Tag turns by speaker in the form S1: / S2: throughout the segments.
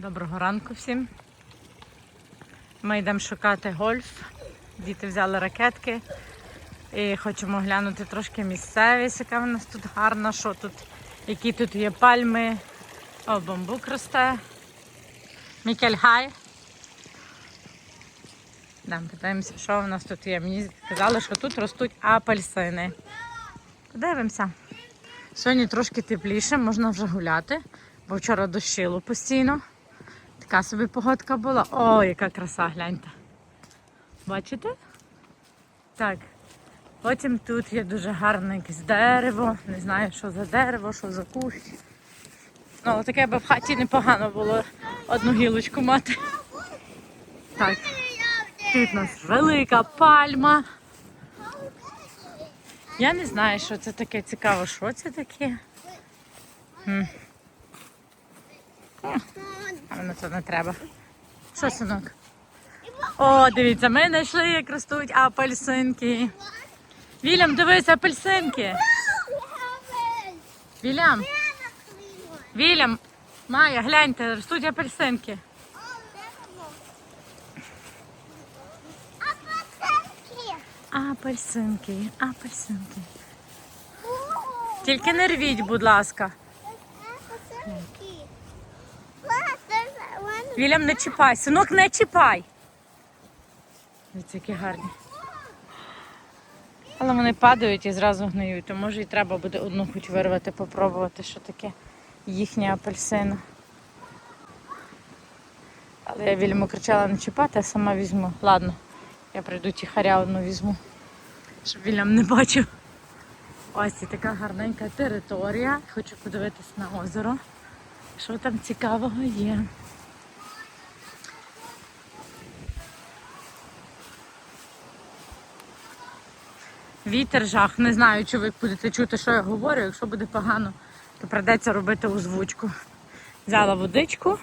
S1: Доброго ранку всім. Ми йдемо шукати гольф. Діти взяли ракетки. І хочемо глянути трошки місцевість, яка в нас тут гарна, що тут, які тут є пальми. О, бамбук росте. Мікель хай. Да, питаємося, що в нас тут є. Мені сказали, що тут ростуть апельсини. Подивимося. Сьогодні трошки тепліше, можна вже гуляти, бо вчора дощило постійно. Така собі погодка була. О, яка краса, гляньте. Бачите? Так. Потім тут є дуже гарне якесь дерево. Не знаю, що за дерево, що за кущ. Ну, таке би в хаті непогано було одну гілочку мати. Так. Тут у нас велика пальма. Я не знаю, що це таке цікаво, що це таке. А воно це не треба. Що, синок? О, дивіться, ми знайшли, як ростуть апельсинки. Вільям, дивись, апельсинки. Вільям, Вільям, Майя, гляньте, ростуть апельсинки. Апельсинки, апельсинки. Тільки не рвіть, будь ласка. Вільям, не чіпай. Синок, не чіпай. Дивіться, які гарні. Але вони падають і зразу гниють, то може і треба буде одну хоч вирвати, попробувати, що таке їхня апельсина. Але я Вільяму кричала не чіпати, а сама візьму. Ладно, я прийду тихаря одну візьму, щоб Вільям не бачив. Ось і така гарненька територія. Хочу подивитись на озеро. Що там цікавого є. Вітер жах. Не знаю, чи ви будете чути, що я говорю. Якщо буде погано, то придеться робити озвучку. Взяла водичку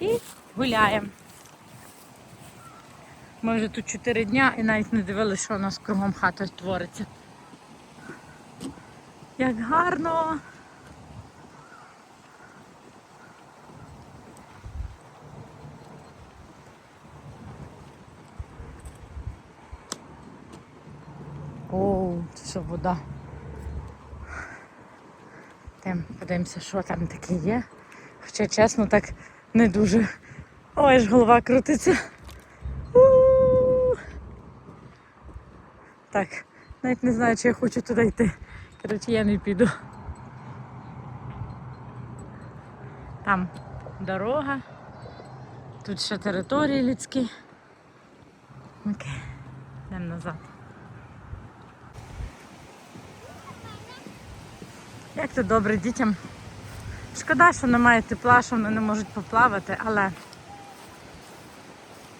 S1: і гуляємо. Ми вже тут 4 дня і навіть не дивилися, що у нас кругом хата твориться. Як гарно! Оу, все вода. Там подивимося, що там таке є. Хоча чесно так не дуже. Ой, ж голова крутиться. У-у-у. Так, навіть не знаю, чи я хочу туди йти. Коротше, я не піду. Там дорога. Тут ще території людські. Окей, йдемо назад. Як то добре дітям. Шкода, що немає тепла, що вони не можуть поплавати, але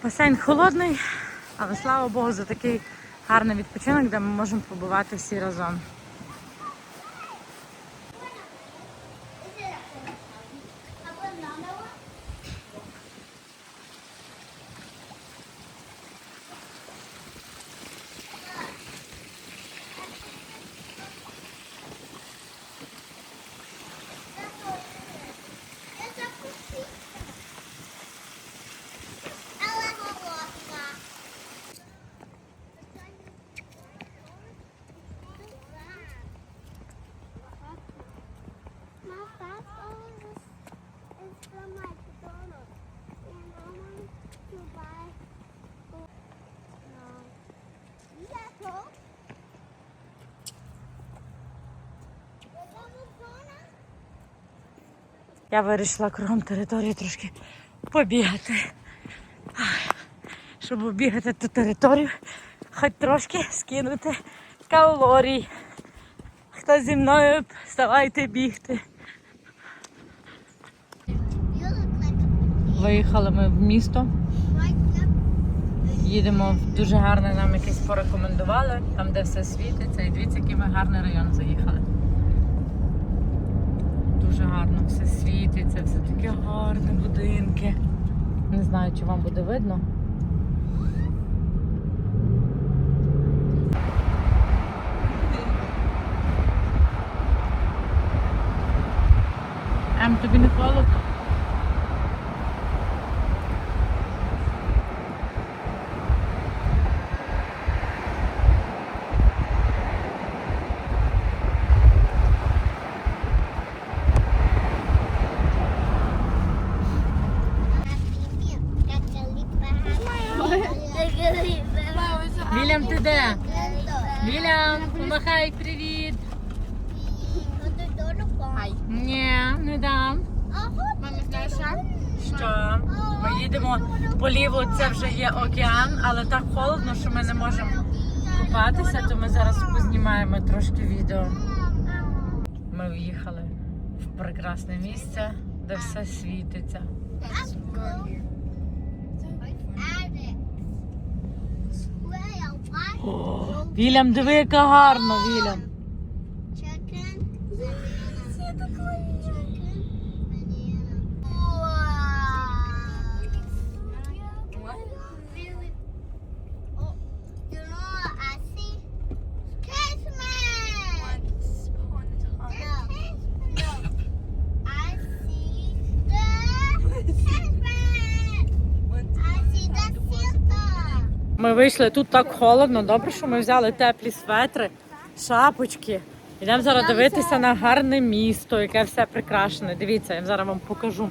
S1: басейн холодний, але слава Богу, за такий гарний відпочинок, де ми можемо побувати всі разом. Я вирішила кругом території трошки побігати. Щоб обігати ту територію, хоч трошки скинути калорій. Хто зі мною, вставайте бігти. Виїхали ми в місто. Їдемо в дуже гарне нам якесь порекомендували, там де все світиться. І дивіться, який ми гарний район заїхали. Дуже гарно все світиться, все таке гарне, будинки. Не знаю, чи вам буде видно. Ем, тобі не холодно? Вільям, ти де? Помахай привіт. Ні, не дам.
S2: Знаєш що?
S1: Що? Ми їдемо по ліву, це вже є океан, але так холодно, що ми не можемо купатися, то ми зараз познімаємо трошки відео. Ми в'їхали в прекрасне місце, де все світиться. Вільям, диви, яка гарно, Вільям. Ми вийшли тут так холодно. Добре, що ми взяли теплі светри, шапочки. Йдемо зараз дивитися на гарне місто, яке все прикрашене. Дивіться, я зараз вам покажу.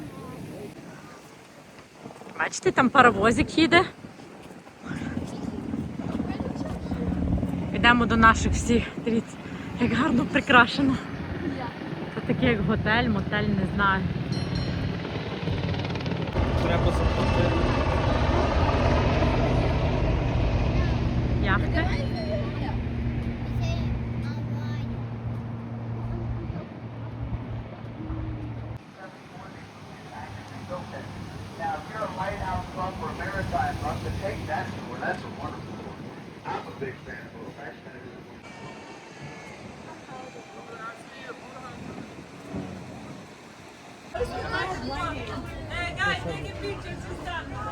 S1: Бачите, там паровозик їде. Йдемо до наших всіх. Дивіться, як гарно прикрашено. Це такий як готель, мотель, не знаю.
S3: Треба
S1: Africa?
S4: Now, if you're a or a maritime take that tour. That's a wonderful tour. I'm a big fan of. Hey guys, taking
S2: pictures.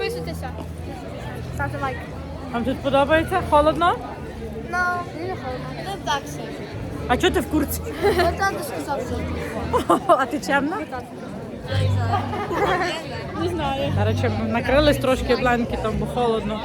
S2: підписуйтеся. Ставте лайк.
S1: Вам тут подобається? Холодно?
S2: Ну, холодно. Тут так все.
S1: А чого ти в курці?
S2: От тато сказав, що
S1: А ти чемна?
S2: не знаю.
S1: Короче, накрились трошки бланкетом, бо холодно.